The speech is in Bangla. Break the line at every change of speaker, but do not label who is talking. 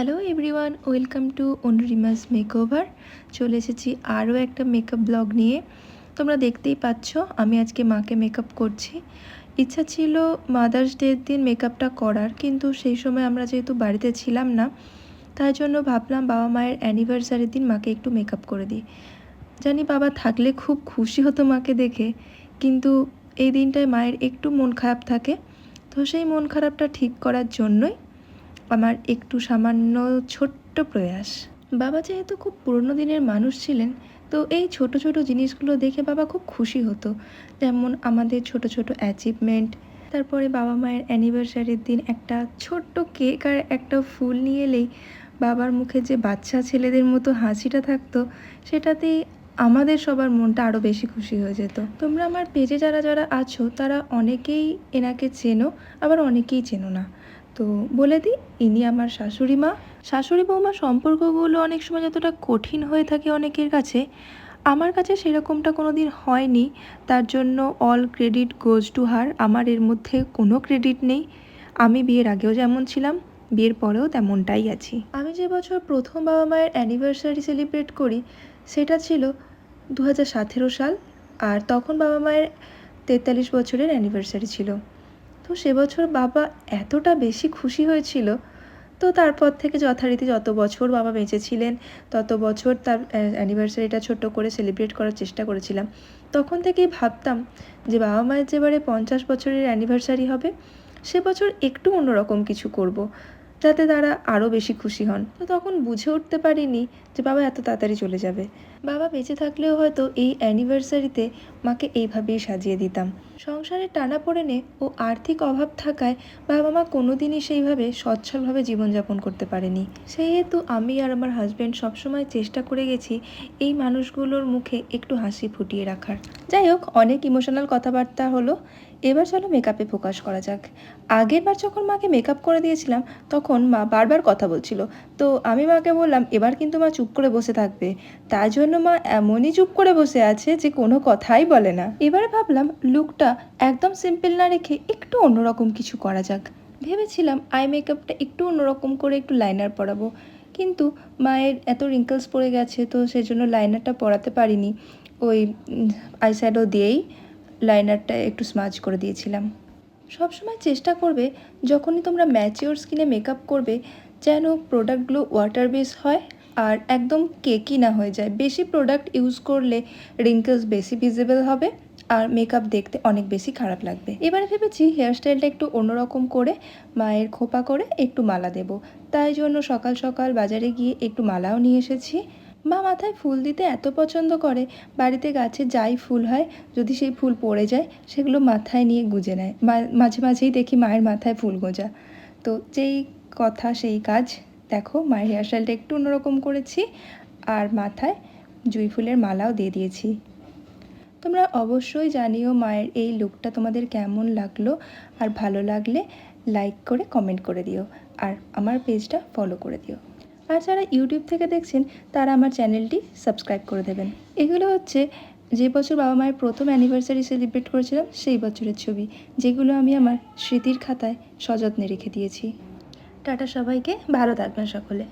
Hello everyone welcome to Anurima's makeover চলে এসেছি আরও একটা মেকআপ ব্লগ নিয়ে। তোমরা দেখতেই পাচ্ছ, আমি আজকে মাকে মেকআপ করছি। ইচ্ছা ছিল মাদার্স ডের দিন মেকআপটা করার, কিন্তু সেই সময় আমরা যেহেতু বাড়িতে ছিলাম না, তাই জন্য ভাবলাম বাবা মায়ের অ্যানিভার্সারির দিন মাকে একটু মেকআপ করে দিই। জানি বাবা থাকলে খুব খুশি হতো মাকে দেখে, কিন্তু এই দিনটায় মায়ের একটু মন খারাপ থাকে। তো সেই মন খারাপটা ঠিক করার জন্যই আমার একটু সামান্য ছোট্ট প্রয়াস। বাবা যেহেতু খুব পুরনো দিনের মানুষ ছিলেন, তো এই ছোট ছোট জিনিসগুলো দেখে বাবা খুব খুশি হতো। যেমন আমাদের ছোট ছোট অ্যাচিভমেন্ট তারপরে বাবা মায়ের অ্যানিভার্সারির দিন একটা ছোট্ট কেক আর একটা ফুল নিয়ে এলেই বাবার মুখে যে বাচ্চা ছেলেদের মতো হাসিটা থাকতো, সেটাতেই আমাদের সবার মনটা আরও বেশি খুশি হয়ে যেত। তোমরা আমার পেজে যারা যারা আছো, তারা অনেকেই এনাকে চেনো, আবার অনেকেই চেনো না। তো বলে দিই, ইনি আমার শাশুড়ি মা। শাশুড়ি বৌমা সম্পর্কগুলো অনেক সময় যতটা কঠিন হয়ে থাকে অনেকের কাছে, আমার কাছে সেরকমটা কোনো দিন হয়নি। তার জন্য all credit goes to her আমার এর মধ্যে কোনো ক্রেডিট নেই। আমি বিয়ের আগেও যেমন ছিলাম, বিয়ের পরেও তেমনটাই আছি। আমি যে বছর প্রথম বাবা মায়ের অ্যানিভার্সারি সেলিব্রেট করি, সেটা ছিল দু হাজার সতেরো সাল। আর তখন বাবা মায়ের তেতাল্লিশ বছরের অ্যানিভার্সারি ছিল। তো সে বছর বাবা এতটা বেশি খুশি হয়েছিল। তো তারপর থেকে যথারীতি যত বছর বাবা বেঁচে ছিলেন, তত বছর তার অ্যানিভার্সারিটা ছোট করে সেলিব্রেট করার চেষ্টা করেছিলাম। তখন থেকেই ভাবতাম যে বাবা মায়ের যেবারে পঞ্চাশ বছরের অ্যানিভার্সারি হবে, সে বছর একটু অন্যরকম কিছু করব। যাতে তারা আরও বেশি খুশি হন। তো তখন বুঝে উঠতে পারিনি যে বাবা এত তাড়াতাড়ি চলে যাবে। বাবা বেঁচে থাকলেও হয়তো এই অ্যানিভার্সারিতে মাকে এইভাবেই সাজিয়ে দিতাম। সংসারে টানা পড়েনে ও আর্থিক অভাব থাকায় বাবা মা কোনোদিনই সেইভাবে সচ্ছলভাবে জীবনযাপন করতে পারেনি। সেহেতু আমি আর আমার হাজব্যান্ড সবসময় চেষ্টা করে গেছি এই মানুষগুলোর মুখে একটু হাসি ফুটিয়ে রাখার। যাই হোক, অনেক ইমোশনাল কথাবার্তা হলো। এবার চলো মেকআপে ফোকাস করা যাক। আগের বার যখন মাকে মেকআপ করে দিয়েছিলাম, তখন মা বারবার কথা বলছিল। তো আমি মাকে বললাম, এবার কিন্তু মা চুপ করে বসে থাকবে। তাই জন্য মা এমনই চুপ করে বসে আছে যে কোনো কথাই বলে না। এবারে ভাবলাম লুকটা একদম সিম্পল না রেখে একটু অন্যরকম কিছু করা যাক। ভেবেছিলাম আই মেকআপটা একটু অন্যরকম করে একটু লাইনার পরাবো। কিন্তু মায়ের এত রিঙ্কলস পড়ে গেছে তো সেজন্য লাইনারটা পরাতে পারিনি। ওই আই আইশ্যাডো দিয়েই লাইনারটা একটু স্মাজ করে দিয়েছিলাম। সবসময় চেষ্টা করবে যখনই তোমরা ম্যাচিওর স্কিনে মেকআপ করবে যেন প্রোডাক্টগুলো ওয়াটার বেস হয়। আর একদম কেকি না হয়ে যায়। বেশি প্রোডাক্ট ইউজ করলে রিঙ্কেলস বেশি ভিজিবল হবে আর মেকআপ দেখতে অনেক বেশি খারাপ লাগবে। এবারে ভেবেছি হেয়ারস্টাইলটা একটু অন্যরকম করে, মায়ের খোপা করে একটু মালা দেব। তাই জন্য সকাল সকাল বাজারে গিয়ে একটু মালাও নিয়ে এসেছি। মা মাথায় ফুল দিতে এত পছন্দ করে, বাড়িতে গাছে যাই ফুল হয়, যদি সেই ফুল পড়ে যায়, সেগুলো মাথায় নিয়ে গুঁজে নেয়। মাঝে মাঝেই দেখি মায়ের মাথায় ফুল গোঁজা। তো যেই কথা, সেই কাজ দেখো, মায়ের হেয়ারস্টাইলটা একটু অন্যরকম করেছি আর মাথায় জুঁই ফুলের মালাও দিয়ে দিয়েছি। তোমরা অবশ্যই জানিও মায়ের এই লুকটা তোমাদের কেমন লাগল আর ভালো লাগলে লাইক করে কমেন্ট করে দিও আর আমার পেজটা ফলো করে দিও। আর যারা ইউটিউব থেকে দেখছেন, তারা আমার চ্যানেলটি সাবস্ক্রাইব করে দেবেন। এগুলো হচ্ছে যে বছর বাবা মায়ের প্রথম অ্যানিভার্সারি সেলিব্রেট করেছিলাম, সেই বছরের ছবি, যেগুলো আমি আমার স্মৃতির খাতায় সযত্নে রেখে দিয়েছি। টাটা সবাইকে ভালো থাকবেন সকলে।